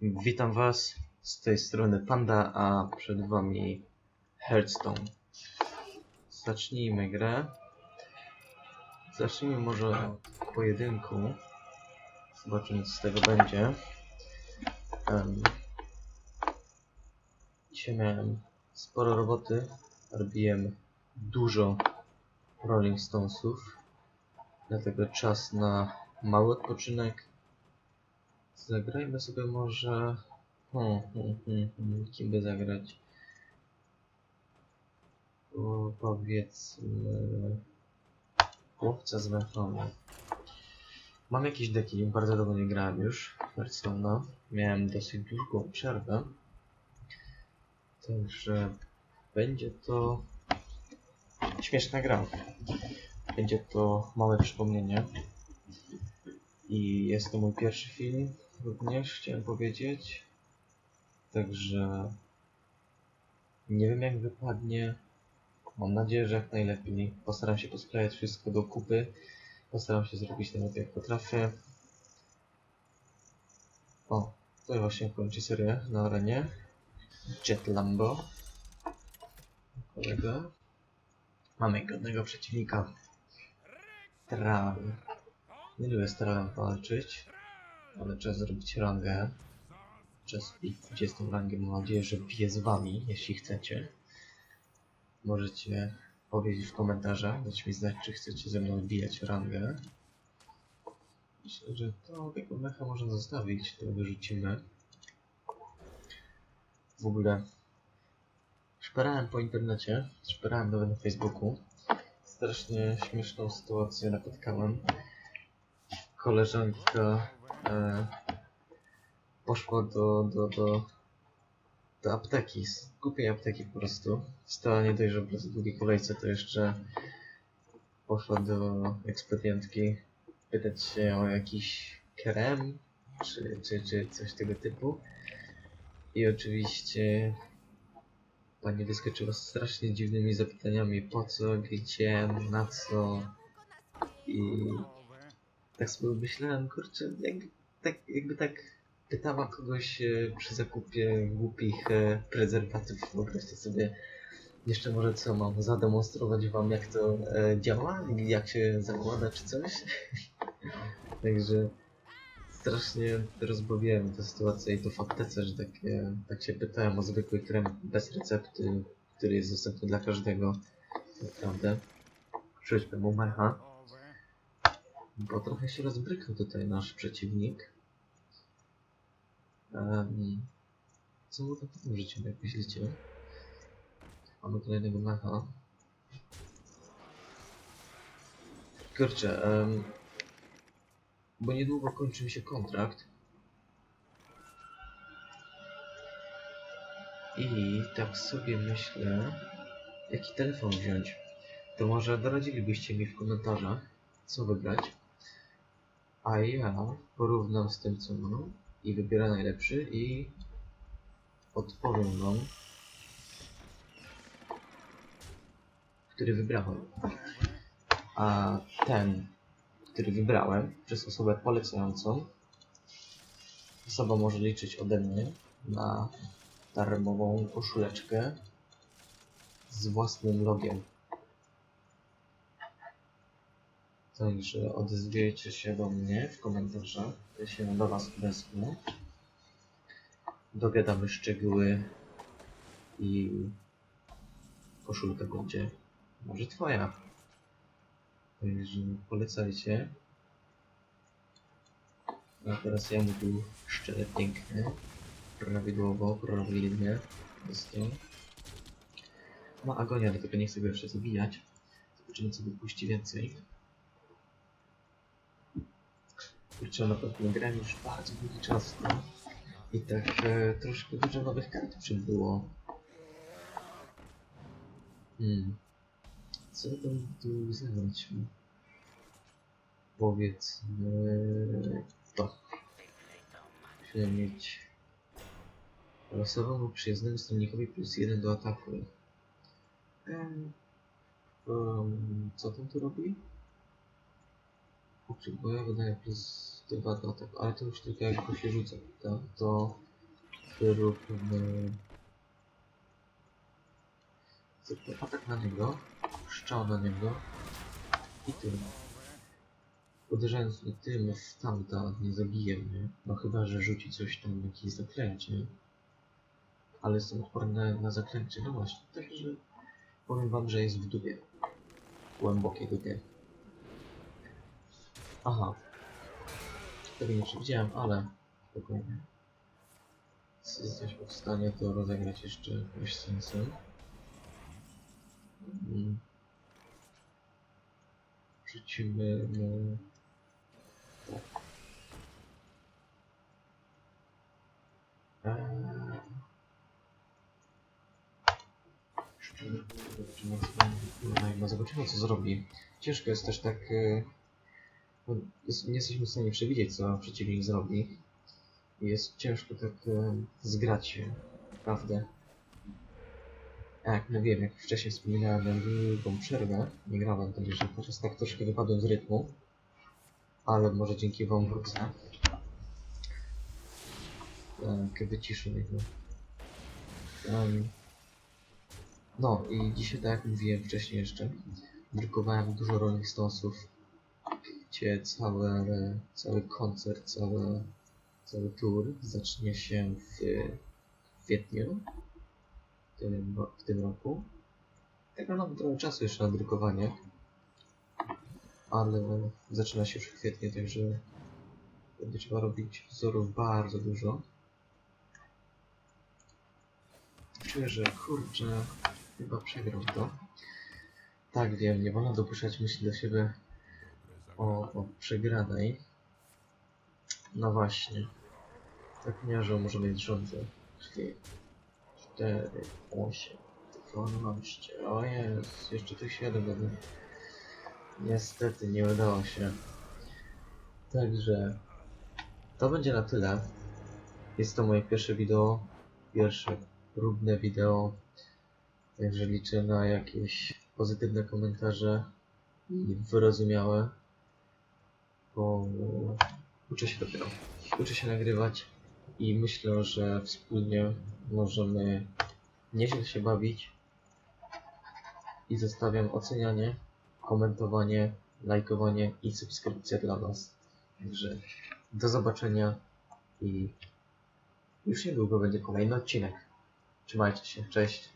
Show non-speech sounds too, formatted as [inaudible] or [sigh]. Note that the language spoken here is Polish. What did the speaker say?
Witam Was z tej strony Panda, a przed Wami Hearthstone. Zacznijmy grę. Zacznijmy może od pojedynku. Zobaczymy co z tego będzie. Um, dzisiaj miałem sporo roboty. Robiłem dużo Rolling Stonesów. Dlatego czas na mały odpoczynek. Zagrajmy sobie może... Hmm, hmm, hmm. Kim by zagrać? O, powiedzmy... Chłopca z Mefonu. Mam jakieś deki, bardzo dawno nie grałem już Hearthstone'a. Miałem dosyć długą przerwę. Także będzie to śmieszna gra. Będzie to małe przypomnienie. I jest to mój pierwszy film również, chciałem powiedzieć. Także nie wiem jak wypadnie. Mam nadzieję, że jak najlepiej. Postaram się posklejać wszystko do kupy. Postaram się zrobić najlepiej jak potrafię. O, to właśnie kończy serię na arenie. Jet Lambo. Kolega. Mamy godnego przeciwnika. Tral. Nie lubię z Tralem walczyć, ale czas zrobić rangę. Czas bić 20 rangę. Mam nadzieję, że biję z wami, jeśli chcecie. Możecie powiedzieć w komentarzach, dać mi znać, czy chcecie ze mną wbijać rangę. Myślę, że to tego mecha można zostawić, to wyrzucimy. W ogóle szperałem po internecie, szperałem nawet na Facebooku. Strasznie śmieszną sytuację napotkałem. Koleżanka e, poszła do, do, do, do apteki, z głupiej apteki po prostu. Stała nie dość, że w długiej kolejce, to jeszcze poszła do ekspedientki pytać się o jakiś krem, czy, czy, czy coś tego typu. I oczywiście pani wyskoczyła strasznie dziwnymi zapytaniami po co, gdzie, na co. I tak sobie myślałem, kurczę, jakby tak, jakby tak pytała kogoś e, przy zakupie głupich e, prezerwatywów. Wyobraźcie sobie, jeszcze może co mam zademonstrować wam jak to e, działa, jak się zakłada czy coś. [laughs] Także strasznie rozbawiłem tę sytuację i to w aptece, że tak, tak się pytałem o zwykły krem bez recepty, który jest dostępny dla każdego. Naprawdę. Przejdźmy mu mecha. Bo trochę się rozbrykał tutaj nasz przeciwnik. Um, co mu tam potem życie, jak myślicie? Mamy kolejnego mecha. Kurczę, um, bo niedługo kończy mi się kontrakt. I tak sobie myślę, jaki telefon wziąć. To może doradzilibyście mi w komentarzach, co wybrać. A ja porównam z tym, co mam i wybiorę najlepszy i odpowiem wam, który wybrałem. A ten, który wybrałem przez osobę polecającą, osoba może liczyć ode mnie na darmową koszuleczkę z własnym logiem. Także odezwiecie się do mnie w komentarzach. Ja się do Was odezwę. Dogadamy szczegóły i koszulka będzie może Twoja. Także polecajcie. A teraz ja tu szczerze pięknie, prawidłowo, prawidłnie. To. Ma agonia, dlatego nie chcę go jeszcze zabijać. Zobaczymy co wypuści więcej. Kurczę, na pewno grałem już bardzo długi czas to. I tak e, troszkę dużo nowych kart przybyło. Hmm. Co tam tu zagrać? Powiedzmy to. Musimy mieć losowemu przyjaznemu stronikowi plus jeden do ataku. Em, em, co tam tu robi? Potrzebuję wydaje plus 2 do ataku, ale to już tylko jak go się rzuca, tak? To Zróbmy... Zróbmy atak na niego, szczał na niego i tym. Uderzając mnie tym w tamta nie zabije mnie, no chyba, że rzuci coś tam, jakieś zaklęcie. Ale jestem odporny na zaklęcie, no właśnie, także powiem wam, że jest w dupie. Głębokiej dupie. Aha. Tego nie przewidziałem, ale spokojnie. Jesteśmy w stanie to rozegrać jeszcze jakimś sensem. Mm. Rzucimy mu... Tak. Zobaczymy, co, zrobi. Ciężko jest też tak... no, jest, nie jesteśmy w stanie przewidzieć, co przeciwnik zrobi. Jest ciężko tak e, zgrać się, naprawdę. A Jak no wiem, jak wcześniej wspominałem, miałem długą przerwę, nie grałem, także teraz tak troszkę wypadłem z rytmu. Ale może dzięki wam wrócę. Tak, wyciszę jego. Em, no i dzisiaj, tak jak mówiłem wcześniej jeszcze, drukowałem dużo Rolling Stonesów, gdzie całe, cały koncert, cały, cały tour zacznie się w kwietniu w tym, w tym roku. Tego mam trochę czasu jeszcze na drukowanie, ale zaczyna się już w kwietniu, także będzie trzeba robić wzorów bardzo dużo. Czuję, że kurczę, chyba przegrał to. Tak wiem, nie wolno dopuszczać myśli do siebie o, o przegranej. No właśnie. Tak miażą może mieć rządzę. Czyli 4, 8, 12. O jest, jeszcze tu 7 będę. Niestety nie udało się. Także to będzie na tyle. Jest to moje pierwsze wideo, pierwsze próbne wideo. Także liczę na jakieś pozytywne komentarze i wyrozumiałe. Bo uczę się dopiero. Uczę się nagrywać i myślę, że wspólnie możemy nieźle się bawić. I zostawiam ocenianie, komentowanie, lajkowanie i subskrypcja dla Was. Także do zobaczenia i już niedługo będzie kolejny odcinek. Trzymajcie się, cześć.